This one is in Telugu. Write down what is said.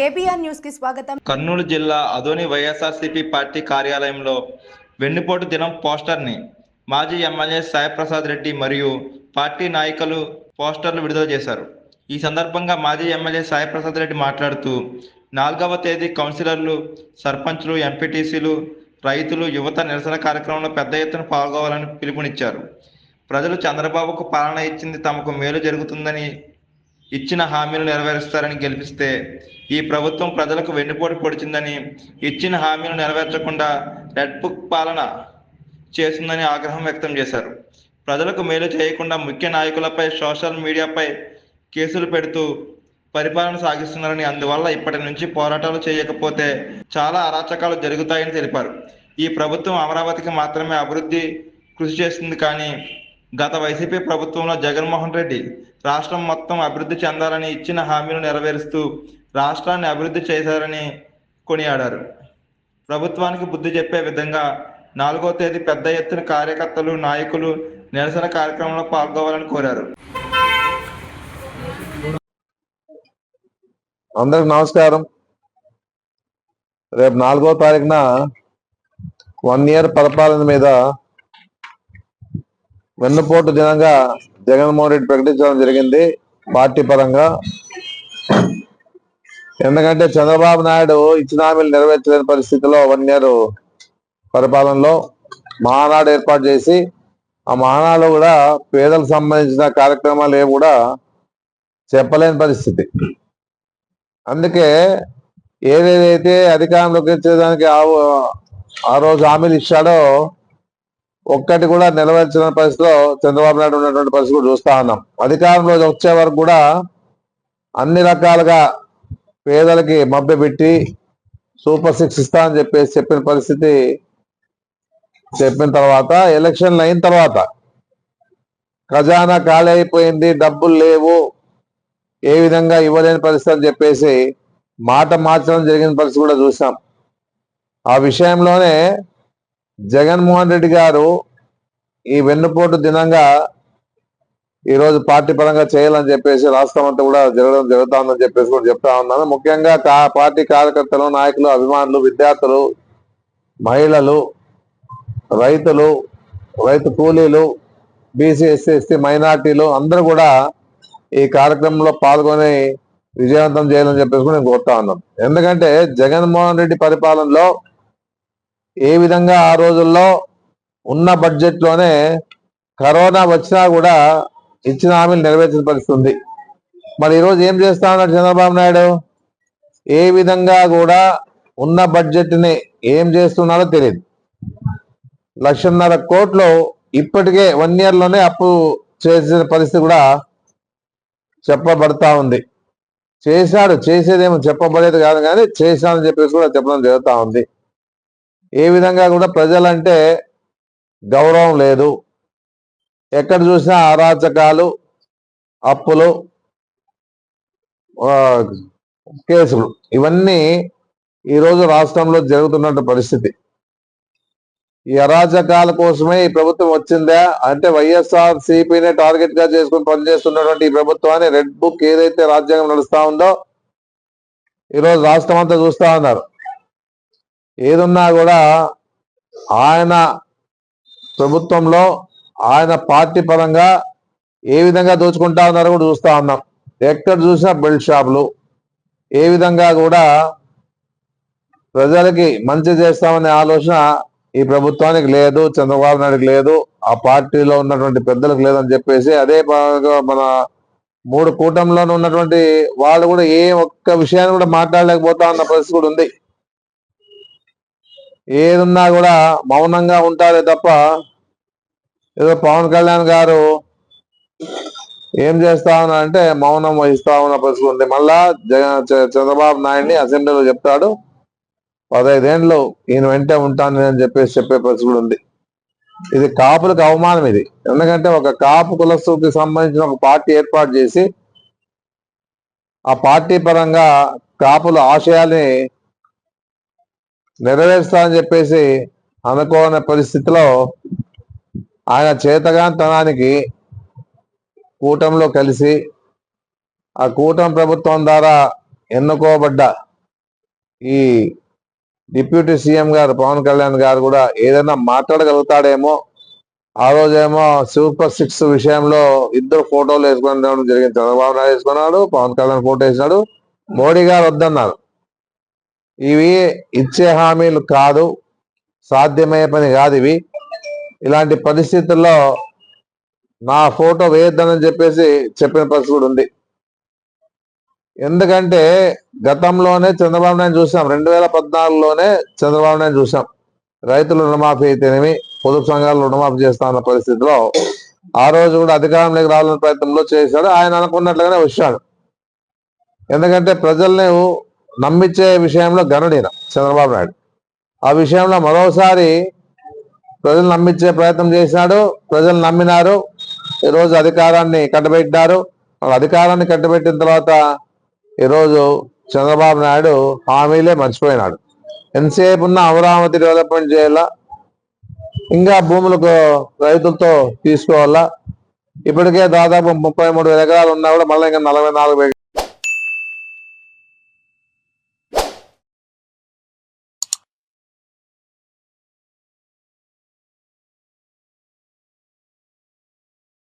కేబీఆర్ న్యూస్కి స్వాగతం. కర్నూలు జిల్లా అదోని వైఎస్ఆర్సీపీ పార్టీ కార్యాలయంలో వెన్నుపోటు దినం పోస్టర్ని మాజీ ఎమ్మెల్యే సాయిప్రసాద్ రెడ్డి మరియు పార్టీ నాయకులు పోస్టర్లు విడుదల చేశారు. ఈ సందర్భంగా మాజీ ఎమ్మెల్యే సాయిప్రసాద్ రెడ్డి మాట్లాడుతూ నాలుగవ తేదీ కౌన్సిలర్లు సర్పంచ్లు ఎంపీటీసీలు రైతులు యువత నిరసన కార్యక్రమంలో పెద్ద ఎత్తున పాల్గొవాలని పిలుపునిచ్చారు. ప్రజలు చంద్రబాబుకు పాలన ఇచ్చింది తమకు మేలు జరుగుతుందని ఇచ్చిన హామీలు నెరవేరుస్తారని గెలిపిస్తే ఈ ప్రభుత్వం ప్రజలకు వెన్నుపోటు పొడిచిందని ఇచ్చిన హామీలు నెరవేర్చకుండా రెడ్ బుక్ పాలన చేస్తుందని ఆగ్రహం వ్యక్తం చేశారు. ప్రజలకు మేలు చేయకుండా ముఖ్య నాయకులపై సోషల్ మీడియాపై కేసులు పెడుతూ పరిపాలన సాగిస్తున్నారని అందువల్ల ఇప్పటి నుంచి పోరాటాలు చేయకపోతే చాలా అరాచకాలు జరుగుతాయని తెలిపారు. ఈ ప్రభుత్వం అమరావతికి మాత్రమే అభివృద్ధి కృషి చేస్తుంది కానీ గత వైసీపీ ప్రభుత్వంలో జగన్మోహన్ రెడ్డి రాష్ట్రం మొత్తం అభివృద్ధి చెందాలని ఇచ్చిన హామీలు నెరవేరుస్తూ రాష్ట్రాన్ని అభివృద్ధి చేశారని కొనియాడారు. ప్రభుత్వానికి బుద్ధి చెప్పే విధంగా నాలుగో తేదీ పెద్ద ఎత్తున కార్యకర్తలు నాయకులు నిరసన కార్యక్రమంలో పాల్గొవాలని కోరారు. అందరికి నమస్కారం. రేపు నాలుగో తారీఖున వన్ ఇయర్ పరిపాలన మీద వెన్నుపోటు దినంగా జగన్మోహన్ రెడ్డి ప్రకటించడం జరిగింది పార్టీ పరంగా. ఎందుకంటే చంద్రబాబు నాయుడు ఇచ్చిన హామీలు నెరవేర్చలేని పరిస్థితిలో వన్ ఇయర్ పరిపాలనలో మహానాడు ఏర్పాటు చేసి ఆ మహానాడు కూడా పేదలకు సంబంధించిన కార్యక్రమాలు ఏవి కూడా చెప్పలేని పరిస్థితి. అందుకే ఏదేదైతే అధికారంలోకి వచ్చేదానికి ఆ రోజు హామీలు ఇచ్చాడో ఒక్కటి కూడా నెరవేర్చిన పరిస్థితిలో చంద్రబాబు నాయుడు ఉన్నటువంటి పరిస్థితి కూడా చూస్తా ఉన్నాం. అధికారంలో వచ్చే వరకు కూడా అన్ని రకాలుగా పేదలకి మభ్య పెట్టి సూపర్ సిక్స్ ఇస్తా అని చెప్పేసి చెప్పిన పరిస్థితి చెప్పిన తర్వాత ఎలక్షన్లు అయిన తర్వాత ఖజానా ఖాళీ అయిపోయింది డబ్బులు లేవు ఏ విధంగా ఇవ్వలేని పరిస్థితి అని చెప్పేసి మాట మార్చడం జరిగిన పరిస్థితి కూడా చూసాం. ఆ విషయంలోనే జగన్మోహన్ రెడ్డి గారు ఈ వెన్నుపోటు దినంగా ఈరోజు పార్టీ పరంగా చేయాలని చెప్పేసి రాష్ట్రం అంతా కూడా జరగడం జరుగుతుందని చెప్పేసి కూడా చెప్తా ఉన్నాను. ముఖ్యంగా పార్టీ కార్యకర్తలు నాయకులు అభిమానులు విద్యార్థులు మహిళలు రైతులు రైతు కూలీలు బీసీ ఎస్సీ ఎస్టీ మైనార్టీలు అందరూ కూడా ఈ కార్యక్రమంలో పాల్గొని విజయవంతం చేయాలని చెప్పేసి కూడా నేను కోరుతా ఉన్నాను. ఎందుకంటే జగన్మోహన్ రెడ్డి పరిపాలనలో ఏ విధంగా ఆ రోజుల్లో ఉన్న బడ్జెట్లోనే కరోనా వచ్చినా కూడా ఇచ్చిన హామీలు నెరవేర్చిన పరిస్థితి ఉంది మరి ఈరోజు ఏం చేస్తా ఉన్నాడు చంద్రబాబు నాయుడు? ఏ విధంగా కూడా ఉన్న బడ్జెట్ని ఏం చేస్తున్నాడో తెలియదు. లక్షన్నర కోట్లు ఇప్పటికే వన్ ఇయర్లోనే అప్పు చేసిన పరిస్థితి కూడా చెప్పబడతా ఉంది. చేశాడు చేసేదేమో చెప్పబడేది కాదు కానీ చేశాడని చెప్పేసి కూడా చెప్పడం జరుగుతూ ఉంది. ఏ విధంగా కూడా ప్రజలంటే గౌరవం లేదు. ఎక్కడ చూసినా అరాచకాలు అప్పులు కేసులు ఇవన్నీ ఈరోజు రాష్ట్రంలో జరుగుతున్న పరిస్థితి. ఈ అరాచకాల కోసమే ఈ ప్రభుత్వం వచ్చిందా? అంటే వైఎస్ఆర్ సిపిని టార్గెట్గా చేసుకుని పనిచేస్తున్నటువంటి ఈ ప్రభుత్వాన్ని రెడ్ బుక్ ఏదైతే రాజ్యాంగం నడుస్తా ఉందో ఈరోజు రాష్ట్రం అంతా చూస్తా ఉన్నారు. ఏదున్నా కూడా ఆయన ప్రభుత్వంలో ఆయన పార్టీ పరంగా ఏ విధంగా దోచుకుంటా ఉన్నారో కూడా చూస్తా ఉన్నాం. ఎక్కడ చూసినా బెల్ట్ షాపులు. ఏ విధంగా కూడా ప్రజలకి మంచి చేస్తామనే ఆలోచన ఈ ప్రభుత్వానికి లేదు చంద్రబాబు నాయుడుకి లేదు ఆ పార్టీలో ఉన్నటువంటి పెద్దలకు లేదని చెప్పేసి అదే మన మూడు కూటమిలోనే ఉన్నటువంటి వాళ్ళు కూడా ఏ ఒక్క విషయాన్ని కూడా మాట్లాడలేకపోతా ఉన్న పరిస్థితి కూడా ఉంది. ఏదున్నా కూడా మౌనంగా ఉంటారే తప్ప ఏదో పవన్ కళ్యాణ్ గారు ఏం చేస్తా అంటే మౌనం వహిస్తా ఉన్న పరిస్థితి ఉంది మళ్ళా జగన్ చంద్రబాబు నాయుడిని అసెంబ్లీలో చెప్తాడు. పదైదేండ్లు ఈయన వెంటే ఉంటాను అని చెప్పేసి చెప్పే పరిస్థితి ఉంది. ఇది కాపులకు అవమానం ఇది. ఎందుకంటే ఒక కాపు కులస్తుకి సంబంధించిన ఒక పార్టీ ఏర్పాటు చేసి ఆ పార్టీ పరంగా కాపుల ఆశయాల్ని నెరవేరుస్తానని చెప్పేసి అనుకోని పరిస్థితిలో ఆయన చేతగాంతనానికి కూటంలో కలిసి ఆ కూటమి ప్రభుత్వం ద్వారా ఎన్నుకోబడ్డ ఈ డిప్యూటీ సీఎం గారు పవన్ కళ్యాణ్ గారు కూడా ఏదైనా మాట్లాడగలుగుతాడేమో ఆ రోజేమో సూపర్ సిక్స్ విషయంలో ఇద్దరు ఫోటోలు వేసుకొని రావడం జరిగింది. చంద్రబాబు నాయుడు వేసుకున్నాడు పవన్ కళ్యాణ్ ఫోటో వేసినాడు మోడీ గారు వద్దన్నారు. ఇవి ఇచ్చే హామీలు కాదు సాధ్యమయ్యే పని కాదు ఇవి. ఇలాంటి పరిస్థితుల్లో నా ఫోటో వేయొద్దని చెప్పేసి చెప్పిన పరిస్థితి కూడా ఉంది. ఎందుకంటే గతంలోనే చంద్రబాబు నాయుడు చూసాం. రెండు వేల పద్నాలుగులోనే చంద్రబాబు నాయుడు చూసాం. రైతులు రుణమాఫీ అయితేనేమి పొదుపు సంఘాలు రుణమాఫీ చేస్తా ఉన్న పరిస్థితిలో ఆ రోజు కూడా అధికారంలోకి రావాలనే ప్రయత్నంలో చేశాడు. ఆయన అనుకున్నట్లుగానే వచ్చాడు. ఎందుకంటే ప్రజల్ని నమ్మించే విషయంలో గనుడిన చంద్రబాబు నాయుడు. ఆ విషయంలో మరోసారి ప్రజలు నమ్మించే ప్రయత్నం చేసినాడు ప్రజలు నమ్మినారు ఈరోజు అధికారాన్ని కట్టబెట్టినారు. వాళ్ళ అధికారాన్ని కట్టబెట్టిన తర్వాత ఈరోజు చంద్రబాబు నాయుడు హామీలే మర్చిపోయినాడు. ఎంతసేపు ఉన్న అమరావతి డెవలప్మెంట్ చేయాలా? ఇంకా భూములకు రైతులతో తీసుకోవాలా? ఇప్పటికే దాదాపు ముప్పై మూడు వేల ఎకరాలు ఉన్నా కూడా మళ్ళీ ఇంకా నలభై నాలుగు